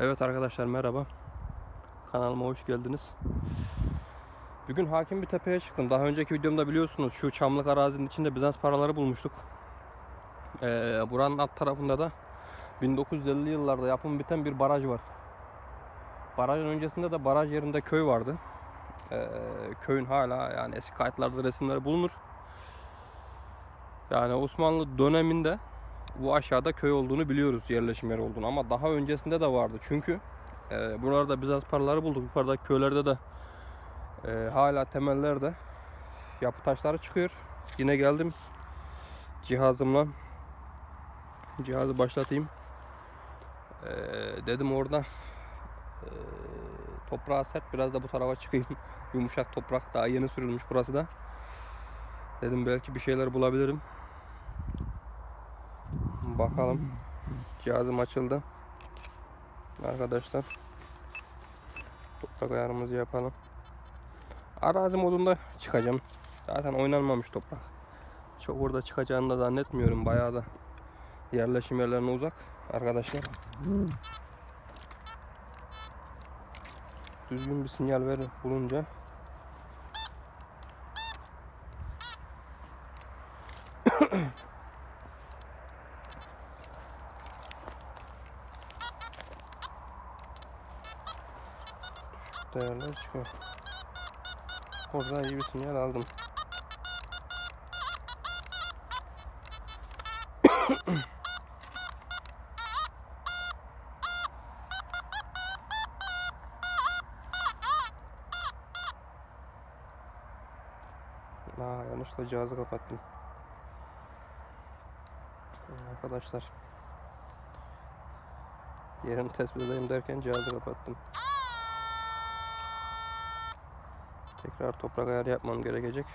Evet arkadaşlar merhaba. Kanalıma hoş geldiniz. Bugün hakim bir tepeye çıktım. Daha önceki videomda biliyorsunuz şu çamlık arazinin içinde Bizans paraları bulmuştuk. Ee, buranın alt tarafında da 1950'li yıllarda yapım biten bir baraj var. Barajın öncesinde de baraj yerinde köy vardı. Ee, köyün hala yani eski kayıtlarda resimleri bulunur. Yani Osmanlı döneminde bu aşağıda köy olduğunu biliyoruz yerleşim yeri olduğunu. Ama daha öncesinde de vardı. Çünkü e, buralarda Bizans paraları bulduk. Yukarıdaki köylerde de e, hala temellerde yapı taşları çıkıyor. Yine geldim cihazımla. Cihazı başlatayım. E, dedim orada e, toprağa sert biraz da bu tarafa çıkayım. Yumuşak toprak daha yeni sürülmüş burası da. Dedim belki bir şeyler bulabilirim Bakalım. Cihazım açıldı. Arkadaşlar. Toprak ayarımızı yapalım. Arazi modunda çıkacağım. Zaten oynanmamış toprak. Çok orada çıkacağını da zannetmiyorum. Bayağı da yerleşim yerlerine uzak arkadaşlar. Düzgün bir sinyal ver bulunca değerler çıkıyor. Orada iyi bir sinyal aldım. Aa, yanlışla cihazı kapattım. Arkadaşlar yerini tespit edeyim derken cihazı kapattım. Tekrar toprak ayarı yapmam gerekecek.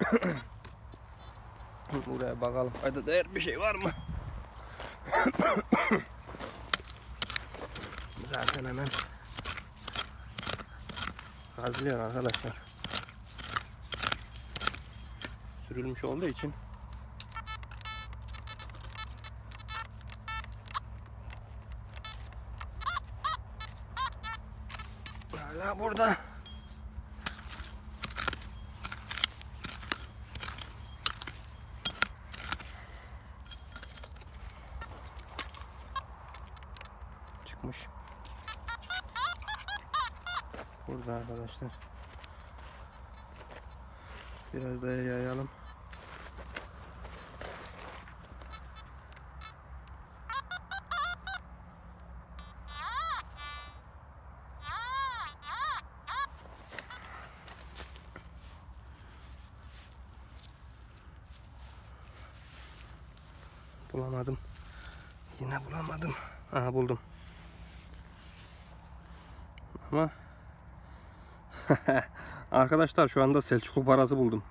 Buraya bakalım. Hadi değer bir şey var mı? Zaten hemen gazlıyor arkadaşlar. Sürülmüş olduğu için hala burada. Çıkmış. Burada arkadaşlar. Biraz daha yayalım. Bulamadım. Yine bulamadım. Aha buldum. Ama arkadaşlar şu anda Selçuklu parası buldum.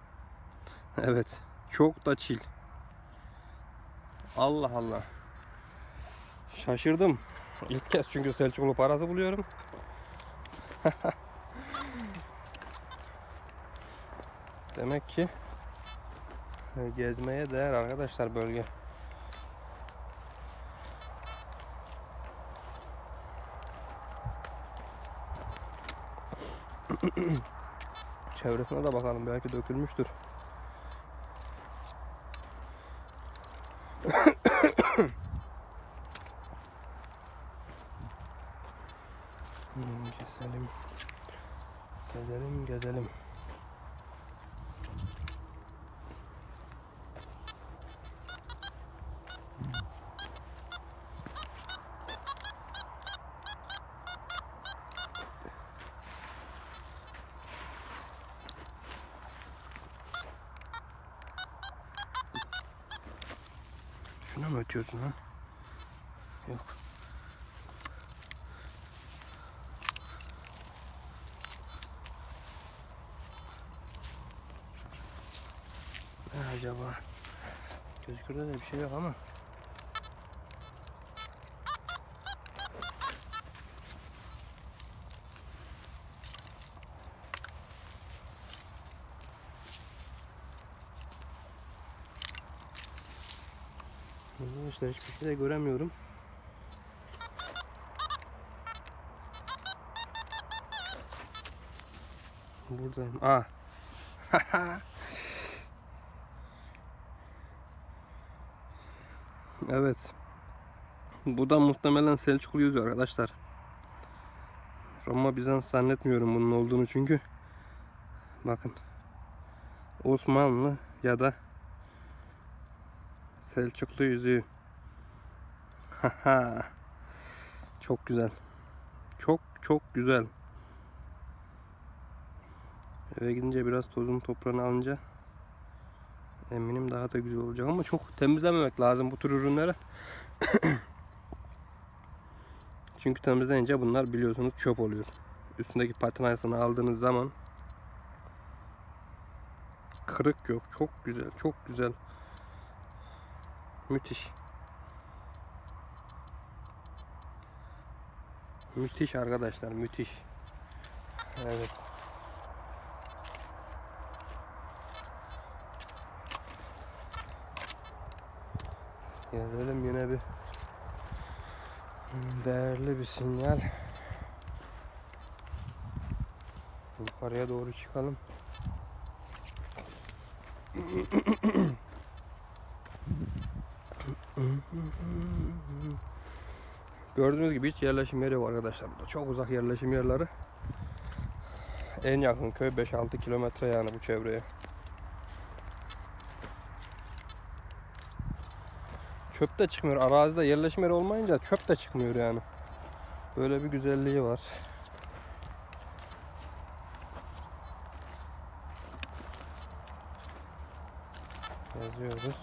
Evet. Çok da çil. Allah Allah. Şaşırdım. İlk kez çünkü Selçuklu parası buluyorum. Demek ki gezmeye değer arkadaşlar bölge. Çevresine de bakalım belki dökülmüştür. Mı ötüyorsun ha? Yok. Ne acaba? Gözükürde de bir şey yok ama. Şey de göremiyorum. Buradayım. Aa. evet. Bu da muhtemelen Selçuklu yüzü arkadaşlar. Roma Bizans zannetmiyorum bunun olduğunu çünkü. Bakın. Osmanlı ya da Selçuklu yüzüğü. Çok güzel. Çok çok güzel. Eve gidince biraz tozunu toprağını alınca eminim daha da güzel olacak ama çok temizlememek lazım bu tür ürünleri. Çünkü temizleyince bunlar biliyorsunuz çöp oluyor. Üstündeki patinasını aldığınız zaman kırık yok. Çok güzel, çok güzel. Müthiş. Müthiş arkadaşlar, müthiş. Evet. Gelelim yine bir değerli bir sinyal. Yukarıya doğru çıkalım. Gördüğünüz gibi hiç yerleşim yeri yok arkadaşlar burada. Çok uzak yerleşim yerleri. En yakın köy 5-6 kilometre yani bu çevreye. Çöp de çıkmıyor. Arazide yerleşim yeri olmayınca çöp de çıkmıyor yani. Böyle bir güzelliği var. Yazıyoruz.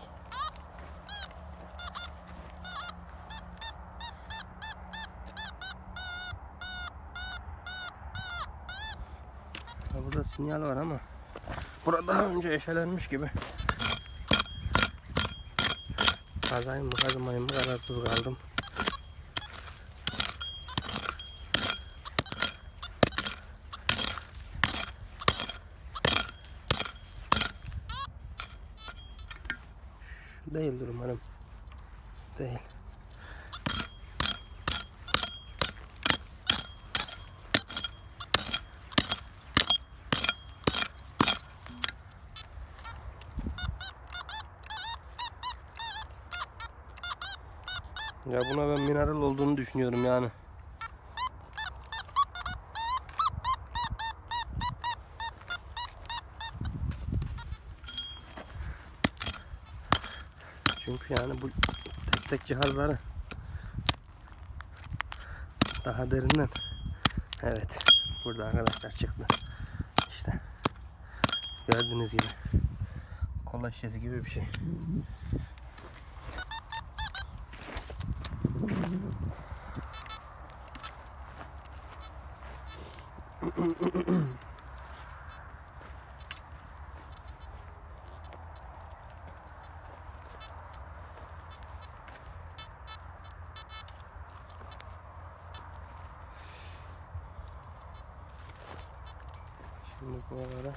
Ya burada sinyal var ama burada daha önce eşelenmiş gibi. Kazayım mı kazmayayım mı kararsız kaldım. Değildir umarım. Değil. Ya buna ben mineral olduğunu düşünüyorum yani. Çünkü yani bu tek tek cihazları daha derinden. Evet burada arkadaşlar çıktı. İşte gördüğünüz gibi kola şişesi gibi bir şey Şimdi buralara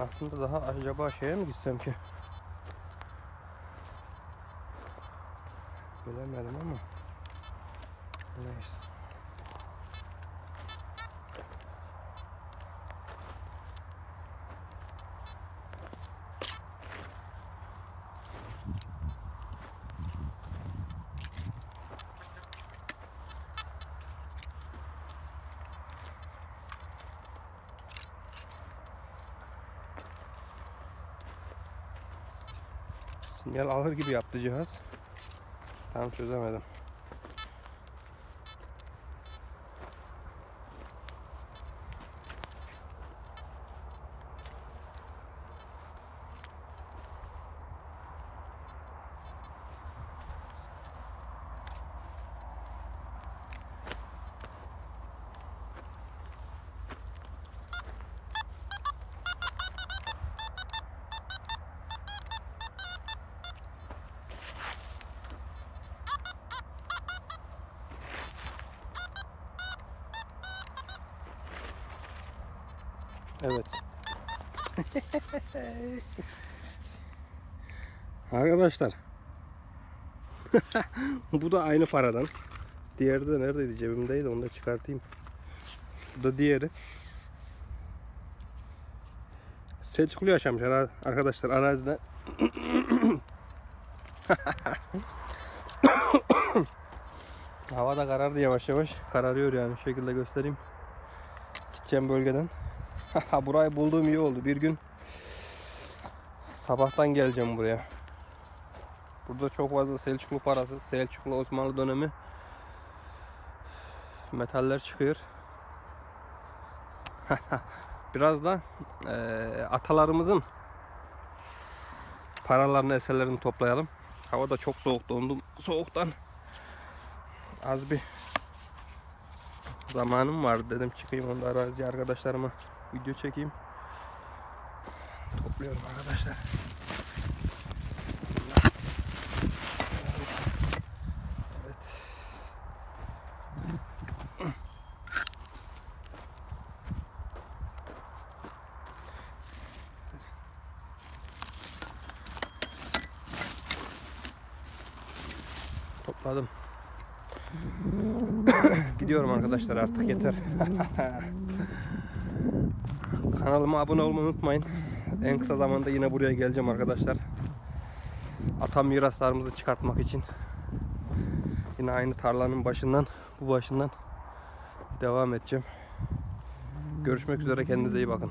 aslında daha acaba şeye mi gitsem ki? Bilemedim ama neyse. Sinyal alır gibi yaptı cihaz. Tam çözemedim. Evet. Arkadaşlar. Bu da aynı paradan. Diğeri de neredeydi? Cebimdeydi. Onu da çıkartayım. Bu da diğeri. Selçuklu yaşamış arkadaşlar arazide. Hava da karardı yavaş yavaş. Kararıyor yani şu şekilde göstereyim. Gideceğim bölgeden. Burayı bulduğum iyi oldu. Bir gün sabahtan geleceğim buraya. Burada çok fazla Selçuklu parası, Selçuklu Osmanlı dönemi metaller çıkıyor. Biraz da eee, atalarımızın paralarını, eserlerini toplayalım. Hava da çok soğuk dondum. Soğuktan az bir zamanım vardı dedim çıkayım onda arazi arkadaşlarıma video çekeyim. Topluyorum arkadaşlar. Evet. Topladım. Gidiyorum arkadaşlar artık yeter. Kanalıma abone olmayı unutmayın. En kısa zamanda yine buraya geleceğim arkadaşlar. Ata miraslarımızı çıkartmak için. Yine aynı tarlanın başından, bu başından devam edeceğim. Görüşmek üzere kendinize iyi bakın.